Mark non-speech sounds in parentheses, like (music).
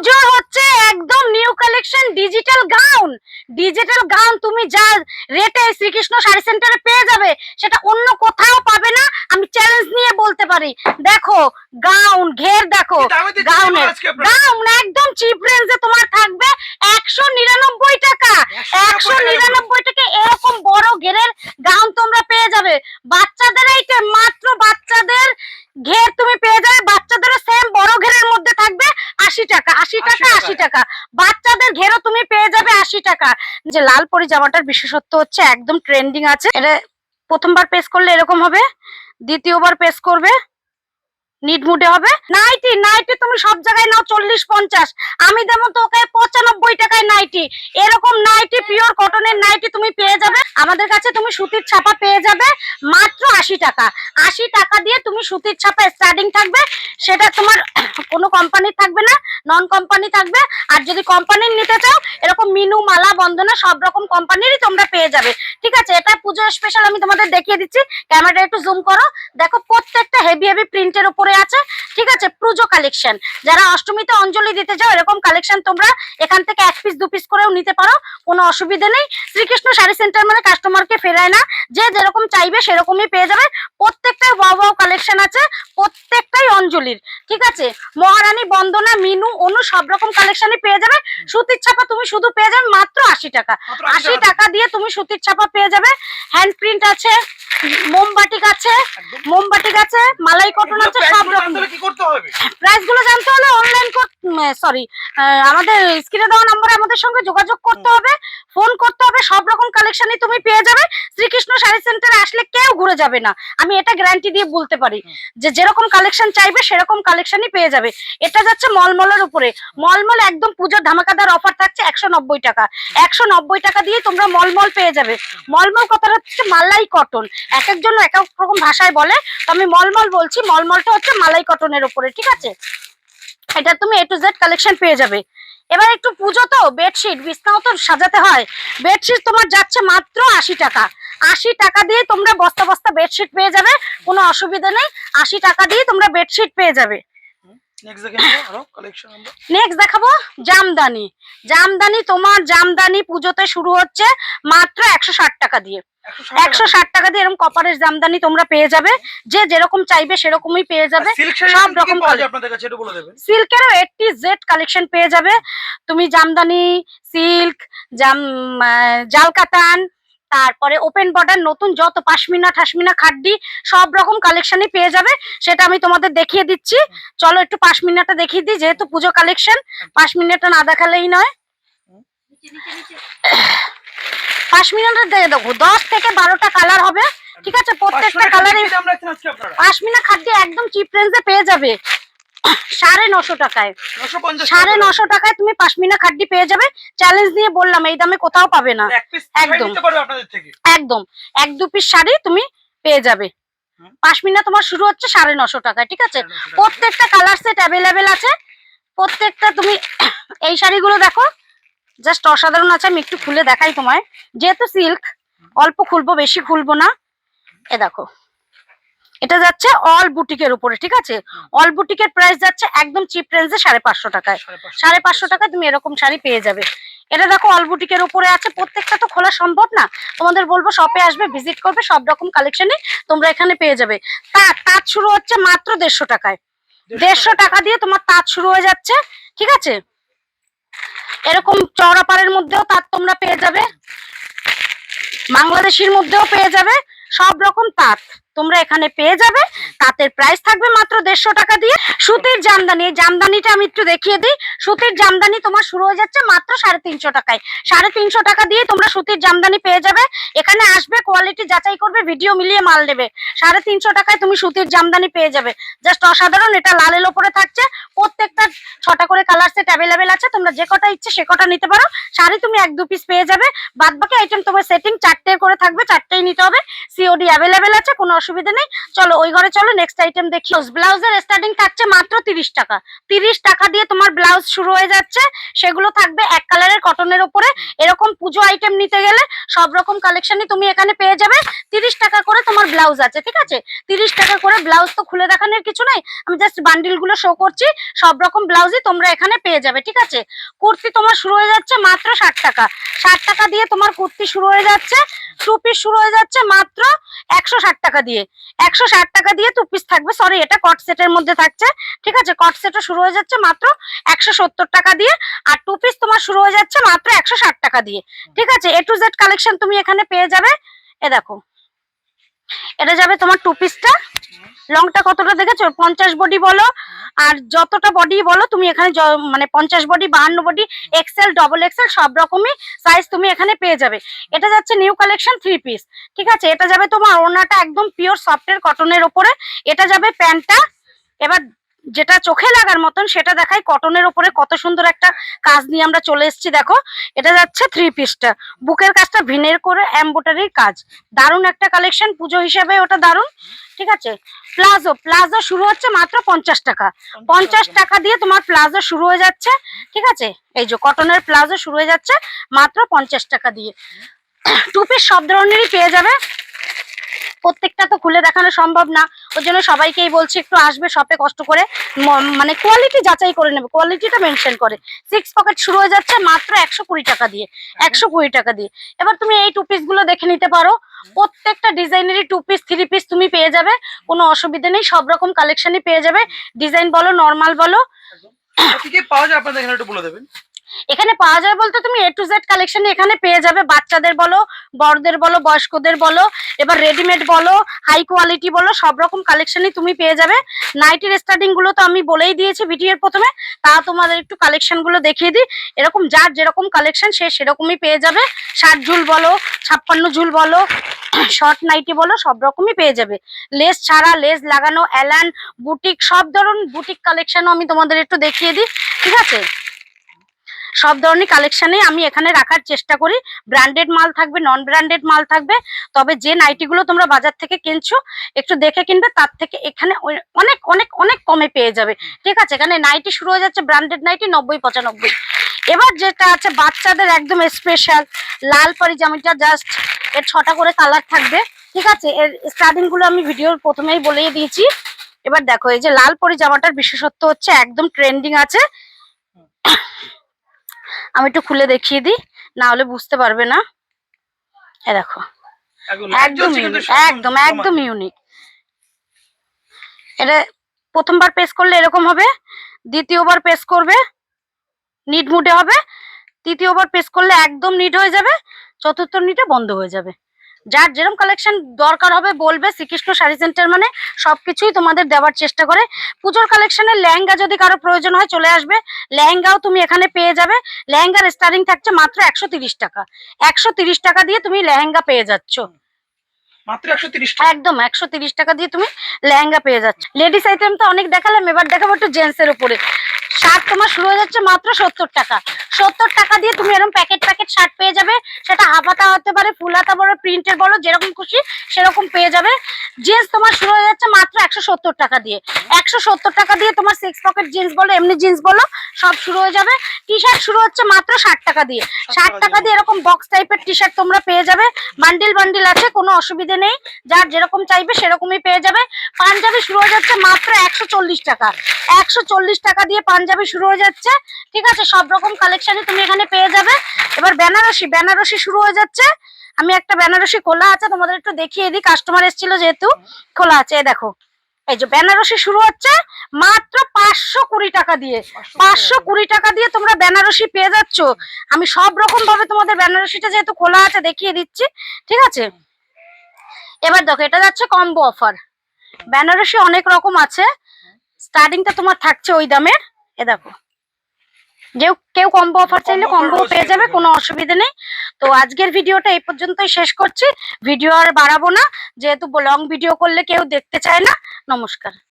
পুজো হচ্ছে একদম new collection digital gown digital gown তুমি যা রেটে শ্রীকৃষ্ণ শাড়ি সেন্টারে পেয়ে যাবে সেটা অন্য কোথাও পাবে না আমি চ্যালেঞ্জ নিয়ে বলতে পারি। দেখো গাউন ঘের দেখো গাউনের গাউন একদম চিপ রেঞ্জে তোমার থাকবে একশো নিরানব্বই টাকা একশো নিরানব্বই টাকা এরকম বড় ঘেরের গাউন তোমরা পেয়ে যাবে বাচ্চাদের আইটেম মাত্র বাচ্চাদের ঘের তুমি পেয়ে যাবে বাচ্চাদেরও সেম বড় ঘেরের মধ্যে থাকবে আশি টাকা আশি টাকা 80 আশি টাকা বাচ্চাদের ঘেরও তুমি পেয়ে যাবে আশি টাকা যে লাল পরি বিশেষত্ব হচ্ছে একদম ট্রেন্ডিং আছে। এটা প্রথমবার পেস করলে এরকম হবে, দ্বিতীয়বার পেস করবে নিট মুডে হবে। নাইটি নাইটি তুমি সব জায়গায় নাও চল্লিশ, পঞ্চাশ। আমি দেবো তোকে পঁচানব্বই টাকায় নাইটি এরকম নাইটি পিওর কটনের নাইটি তুমি পেয়ে যাবে। আমাদের কাছে তুমি সুতির ছাপা পেয়ে যাবে। মাত্র আশি টাকা। আশি টাকা দিয়ে তুমি সুতির ছাপা স্টার্টিং থাকবে, সেটা তোমার (coughs) কোনো কোম্পানি থাকবে না নন কোম্পানি থাকবে। আর যদি কোম্পানির নিতে চাও, এরকম মিনু, মালা, বন্দনা, সব রকম কোম্পানিরই তোমরা পেয়ে যাবে। ঠিক আছে? এটা পুজো স্পেশাল আমি তোমাদের দেখিয়ে দিচ্ছি। ক্যামেরাটা একটু জুম করো। দেখো প্রত্যেকটা হেভি হেভি প্রিন্টের উপরে আছে। ঠিক আছে? পুজো কালেকশন যারা অষ্টমীতে অঞ্জলি দিতে যাও এরকম কালেকশন তোমরা এখান থেকে এক পিস দু পিস করেও নিতে পারো। কোনো অসুবিধা নেই। শ্রীকৃষ্ণ শাড়ি সেন্টার মানে কাস্টমারকে ফেরায় না। যে যেরকম চাইবে সেরকমই পেয়ে যাবে। প্রত্যেকটাই ওয়াও ওয়াও কালেকশন আছে। প্রত্যেকটাই অঞ্জলির। ঠিক আছে? মহারানী বন্দনা মিনু অনু সব রকম কালেকশনই পেয়ে যাবে। সুতির ছাপা তুমি শুধু পেয়ে যাবে মাত্র আশি টাকা। আশি টাকা। দিয়ে তুমি সুতির ছাপা পেয়ে যাবে। হ্যান্ড প্রিন্ট আছে মোমবাটিক আছে। মোমবাটিক আছে মালাই কটন আছে সব রকম করতে হবে? প্রাইসগুলো জানতে হলে অনলাইন সরি আমাদের স্ক্রিনে দেওয়া নম্বরে আমাদের সঙ্গে যোগাযোগ করতে হবে। ফোন করতে হবে সব রকম কালেকশনই তুমি পেয়ে যাবে। শ্রীকৃষ্ণ শাড়ি সেন্টারে আসলে কেউ ঘুরে যাবে না। আমি এটা গ্যারান্টি দিয়ে বলতে পারি যে যেরকম কালেকশন চাইবে সেরকম কালেকশনই পেয়ে যাবে। এটা যাচ্ছে মলমলের উপরে। মলমল একদম পুজোর ধামাকাদার অফার থাকছে একশো নব্বই টাকা। একশো নব্বই টাকা দিয়ে তোমরা মলমল পেয়ে যাবে। মলমল কথাটা হচ্ছে মালাই কটন এক একজন এক এক রকম ভাষায় বলে। তো আমি মলমল বলছি মলমলটা হচ্ছে মালাই কটনের উপরে ঠিক আছে? এটা তুমি এ টু জেড কালেকশন পেয়ে যাবে। এবার একটু পুজো তো, বেডশিট, বিছনাও তো সাজাতে হয়। বেডশিট তোমার যাচ্ছে মাত্র আশি টাকা। আশি টাকা দিয়ে তোমরা বস্তা বস্তা বেডশিট পেয়ে যাবে, কোনো অসুবিধা নেই। আশি টাকা দিয়ে তোমরা বেডশিট পেয়ে যাবে। নেক্সট আরও কালেকশন আমরা নেক্সট দেখাবো জামদানি। জামদানি তোমার জামদানি পুজোতে শুরু হচ্ছে মাত্র একশো ষাট টাকা দিয়ে। একশো ষাট টাকা দিয়ে। এরকম কপারের জামদানি তোমরা পেয়ে যাবে। যে যেরকম চাইবে সেরকমই পেয়ে যাবে। সব রকম সিল্কেরও এইটটি জেড কালেকশন পেয়ে যাবে। তুমি জামদানি সিল্ক জাম জালকাতান তারপরে ওপেন বর্ডার নতুন যত পাশমিনা ঠাসমিনা খাড্ডি সব রকম কালেকশনই পেয়ে যাবে। সেটা আমি তোমাদের দেখিয়ে দিচ্ছি। চলো একটু পাশমিনাটা দেখিয়ে দিই যেহেতু পুজো কালেকশন পাশমিনাটা না দেখালেই নয়। পাশমিনাটা দিয়ে দেখো দশ থেকে বারোটা কালার হবে। ঠিক আছে প্রত্যেকটা কালারে পাশমিনা খাড্ডি একদম চিপ রেঞ্জে পেয়ে যাবে। সাড়ে নশো টাকায়। 950 সাড়ে নশো টাকায় তুমি পাশমিনা খাড্ডি পেয়ে যাবে। চ্যালেঞ্জ দিয়ে বললাম এই দামে কোথাও পাবে না। একদম। একদম। এক দু পিস শাড়ি তুমি পেয়ে যাবে। পাশমিনা তোমার শুরু হচ্ছে সাড়ে নশো টাকায় ঠিক আছে? প্রত্যেকটা কালার সেট অ্যাভেলেবেল আছে। প্রত্যেকটা তুমি (clears throat) এই শাড়িগুলো দেখো। জাস্ট অসাধারণ আছে আমি একটু খুলে দেখাই তোমায়। যেহেতু সিল্ক অল্প খুলবো বেশি খুলবো না। এ দেখো। এটা যাচ্ছে অল বুটিকের উপরে ঠিক আছে? অল বুটিকের প্রাইস যাচ্ছে একদম চিপ রেঞ্জে সাড়ে পাঁচশো টাকায়। সাড়ে পাঁচশো টাকায়। তুমি এরকম শাড়ি পেয়ে যাবে। এটা দেখো অল বুটিকের উপরে আছে প্রত্যেকটা তো খোলা সম্ভব না। তোমাদের বলব শপে আসবে ভিজিট করবে সব রকম কালেকশনই তোমরা এখানে পেয়ে যাবে। তাঁত তাঁত শুরু হচ্ছে মাত্র দেড়শো টাকায়। দেড়শো টাকা দিয়ে তোমার তাঁত শুরু হয়ে যাচ্ছে ঠিক আছে? এরকম চওড়াপাড়ের মধ্যেও তাঁত তোমরা পেয়ে যাবে। বাংলাদেশের মধ্যেও পেয়ে যাবে সব রকম তাঁত। তোমরা এখানে পেয়ে যাবে। তাঁতের প্রাইস থাকবে মাত্র দেড়শো টাকা দিয়ে। সুতির জামদানি জামদানিটা আমি একটু দেখিয়ে দিই। সুতির জামদানি তোমার শুরু হয়ে যাচ্ছে মাত্র সাড়ে তিনশো টাকায়। সাড়ে তিনশো টাকা দিয়ে তোমরা সুতির জামদানি পেয়ে যাবে। এখানে আসবে কোয়ালিটি যাচাই করবে ভিডিও মিলিয়ে মাল নেবে। সাড়ে তিনশো টাকায় তুমি সুতির জামদানি পেয়ে যাবে। জাস্ট অসাধারণ, এটা লালের ওপরে থাকছে। প্রত্যেকটা ছটা করে কালার সেট অ্যাভেলেবেল আছে। তোমরা যে কটা ইচ্ছে সে কটা নিতে পারো। শাড়ি তুমি এক দু পিস পেয়ে যাবে। বাদ বাকি আইটেম তোমার সেটিং চারটে করে থাকবে, চারটেই নিতে হবে। সিওডি অ্যাভেলেবেল আছে, কোনো অসুবিধা নেই। চলো, ওই ঘরে চলো নেক্সট আইটেম দেখি। ব্লাউজের স্টার্টিং থাকছে মাত্র তিরিশ টাকা। তিরিশ টাকা দিয়ে তোমার ব্লাউজ শুরু হয়ে যাচ্ছে। সেগুলো থাকবে এক কালারের কটনের উপরে। এরকম পুজো আইটেম নিতে গেলে সব রকম কালেকশনই তুমি এখানে পেয়ে যাবে। তিরিশ টাকা করে তোমার ব্লাউজ আছে, ঠিক আছে? তিরিশ টাকা করে ব্লাউজ তো খুলে দেখানোর কিছু নাই। আমি জাস্ট বান্ডিলগুলো শো করছি। সব রকম ব্লাউজই তোমরা এখানে পেয়ে যাবে, ঠিক আছে? কুর্তি তোমার শুরু হয়ে যাচ্ছে মাত্র ষাট টাকা। ষাট টাকা দিয়ে তোমার কুর্তি শুরু হয়ে যাচ্ছে। টু পিস শুরু হয়ে যাচ্ছে মাত্র একশো ষাট টাকা দিয়ে। একশো ষাট টাকা দিয়ে টু পিস থাকবে। সরি এটা কট সেটের মধ্যে থাকছে। ঠিক আছে কট সেটও শুরু হয়ে যাচ্ছে মাত্র একশো সত্তর টাকা দিয়ে। আর টু পিস তোমার শুরু হয়ে যাচ্ছে মাত্র একশো ষাট টাকা দিয়ে। ঠিক আছে এ টু জেড কালেকশন তুমি এখানে পেয়ে যাবে। এ দেখো। এটা যাবে তোমার টু পিসটা লংটা কতটা দেখেছ? পঞ্চাশ বডি বলো। আর যতটা বডি বলো, তুমি এখানে মানে পঞ্চাশ বডি বাহান্ন বডি এক্সেল ডবল এক্সেল সব রকমই সাইজ তুমি এখানে পেয়ে যাবে। এটা যাচ্ছে নিউ কালেকশন থ্রি পিস ঠিক আছে? এটা যাবে তোমার ওড়নাটা একদম পিওর সফটের কটনের ওপরে। এটা যাবে প্যান্টটা। এবার যেটা চোখে লাগার মতন সেটা দেখাই কটনের ওপরে কত সুন্দর একটা কাজ নিয়ে আমরা চলে এসেছি দেখো। এটা যাচ্ছে থ্রি পিসটা বুকের কাজটা ভিনের করে এম্বোটারির কাজ। দারুণ একটা কালেকশন পুজো হিসাবে ওটা দারুণ ঠিক আছে? প্লাজো প্লাজো শুরু হচ্ছে মাত্র পঞ্চাশ টাকা। পঞ্চাশ টাকা। দিয়ে তোমার প্লাজো শুরু হয়ে যাচ্ছে ঠিক আছে? এই যে কটনের প্লাজো শুরু হয়ে যাচ্ছে মাত্র পঞ্চাশ টাকা দিয়ে। (coughs) টু পিস সব ধরনেরই পেয়ে যাবে। প্রত্যেকটা তো খুলে দেখানো সম্ভব না। ওর জন্য সবাইকেই বলছি একটু আসবে শপে কষ্ট করে। মানে কোয়ালিটি যাচাই করে নেবে। কোয়ালিটিটা মেনশন করে। সিক্স পকেট শুরু হয়ে যাচ্ছে মাত্র একশো কুড়ি টাকা দিয়ে। একশো কুড়ি টাকা দিয়ে। এবার তুমি এই টু পিসগুলো দেখে নিতে পারো। প্রত্যেকটা ডিজাইনেরই টু পিস থ্রি পিস তুমি পেয়ে যাবে। কোনো অসুবিধা নেই। সব রকম কালেকশনই পেয়ে যাবে। ডিজাইন বলো নর্মাল বলো। কি পাওয়া যায় আপনাদের এখানে একটু বলে দেবেন? এখানে পাওয়া যায় বলতে তুমি এ টু জেড কালেকশন এখানে পেয়ে যাবে। বাচ্চাদের বলো, বড়দের বলো, বয়স্কদের বলো, এবার রেডিমেড বলো হাই কোয়ালিটি বলো, সব রকম কালেকশনই তুমি পেয়ে যাবে। নাইটির স্টার্টিংগুলো তো আমি বলেই দিয়েছি ভিডিওর প্রথমে, তা তোমাদের একটু কালেকশনগুলো দেখিয়ে দিই। এরকম যার যেরকম কালেকশন সে সেরকমই পেয়ে যাবে। ষাট ঝুল বলো, ছাপ্পান্ন ঝুল বলো (clears throat) শর্ট নাইটি বলো, সব রকমই পেয়ে যাবে। লেস ছাড়া লেস লাগানো অ্যালান বুটিক সব ধরনের বুটিক কালেকশনও আমি তোমাদের একটু দেখিয়ে দিই, ঠিক আছে? সব ধরনের কালেকশনে আমি এখানে রাখার চেষ্টা করি। ব্র্যান্ডেড মাল থাকবে নন ব্র্যান্ডেড মাল থাকবে। তবে যে নাইটিগুলো তোমরা বাজার থেকে কিনছো, একটু দেখে কিনবে, তার থেকে এখানে অনেক অনেক অনেক কমে পেয়ে যাবে। ঠিক আছে? এখানে নাইটি শুরু হয়ে যাচ্ছে ব্র্যান্ডেড নাইটি নব্বই, পঁচানব্বই। এবার যেটা আছে, বাচ্চাদের একদম স্পেশাল লাল পাড়ি জামাটা জাস্ট এর ছটা করে কালার থাকবে। ঠিক আছে? এর স্টার্টিংগুলো আমি ভিডিওর প্রথমেই বলেই দিয়েছি। এবার দেখো, এই যে লাল পরি জামাটার বিশেষত্ব হচ্ছে, একদম ট্রেন্ডিং আছে। আমি একটু খুলে দেখিয়ে দিই না হলে বুঝতে পারবে না। এ দেখো। একদম একদম একদম ইউনিক এটা প্রথমবার পেস করলে এরকম হবে দ্বিতীয়বার পেস করবে নিট মুডে হবে তৃতীয়বার পেস করলে একদম নিট হয়ে যাবে চতুর্থ নিটে বন্ধ হয়ে যাবে। যার যেরকম কালেকশন দরকার হবে বলবে শ্রীকৃষ্ণ শাড়ি সেন্টার মানে সবকিছুই তোমাদের দেওয়ার চেষ্টা করে। পুজোর কালেকশনের লেহেঙ্গা যদি কারও প্রয়োজন হয় চলে আসবে। লেহেঙ্গাও তুমি এখানে পেয়ে যাবে। লেহেঙ্গার স্টার্টিং থাকছে মাত্র একশো তিরিশ টাকা। একশো তিরিশ টাকা দিয়ে তুমি লেহেঙ্গা পেয়ে যাচ্ছ। মাত্র একদম তিরিশ টাকা দিয়ে তুমি লেহেঙ্গা পেয়ে যাচ্ছ। লেডিস আইটেম তো অনেক দেখালাম এবার দেখাবো একটু জেন্টস এর উপরে। শার্ট তোমার শুরু হয়ে যাচ্ছে মাত্র সত্তর টাকা। সত্তর টাকা দিয়ে তুমি এরকম প্যাকেট প্যাকেট শার্ট পেয়ে যাবে। সেটা হাফাতা হতে পারে ফুল হাতা বড় প্রিন্টের বলো যেরকম খুশি সেরকম পেয়ে যাবে। জিন্স তোমার শুরু হয়ে যাচ্ছে মাত্র একশো সত্তর টাকা দিয়ে। একশো সত্তর টাকা দিয়ে তোমার সিক্স পকেট জিন্স বলো এমনি জিন্স বলো সব শুরু হয়ে যাবে। টি শার্ট শুরু হচ্ছে মাত্র ষাট টাকা দিয়ে। ষাট টাকা দিয়ে এরকম বক্স টাইপের টি শার্ট তোমরা পেয়ে যাবে। বান্ডিল বান্ডিল আছে কোনো অসুবিধে নেই। যার যেরকম চাইবে সেরকমই পেয়ে যাবে। পাঞ্জাবি শুরু হয়ে যাচ্ছে মাত্র একশো চল্লিশ টাকা। একশো চল্লিশ টাকা দিয়ে পাঞ্জাবি শুরু হয়ে যাচ্ছে। ঠিক আছে? সব রকম কালেকশনই তুমি এখানে পেয়ে যাবে। এবার বেনারসি বেনারসি শুরু হয়ে যাচ্ছে। আমি একটা বেনারসি খোলা আছে, তোমাদের একটু দেখিয়ে দিই। কাস্টমার এসেছিল যেহেতু, খোলা আছে দেখো। এই যে বেনারসি শুরু হচ্ছে মাত্র পাঁচশো কুড়ি টাকা দিয়ে। পাঁচশো কুড়ি টাকা দিয়ে তোমরা বেনারসি পেয়ে যাচ্ছ। আমি সব রকম ভাবে তোমাদের বেনারসিটা যেহেতু খোলা আছে, দেখিয়ে দিচ্ছি। ঠিক আছে? এবার দেখো, এটা যাচ্ছে কম্বো অফার বেনারসি অনেক রকম আছে। স্টার্টিংটা তোমার থাকছে ওই দামের। এ দেখো। যে কেউ কম্বো অফার চাইলে কম্বো পেয়ে যাবে কোনো অসুবিধা নেই। তো আজকের ভিডিওটা এই পর্যন্তই শেষ করছি। ভিডিও আর বাড়াবো না যেহেতু লং ভিডিও করলে কেউ দেখতে চায় না। নমস্কার।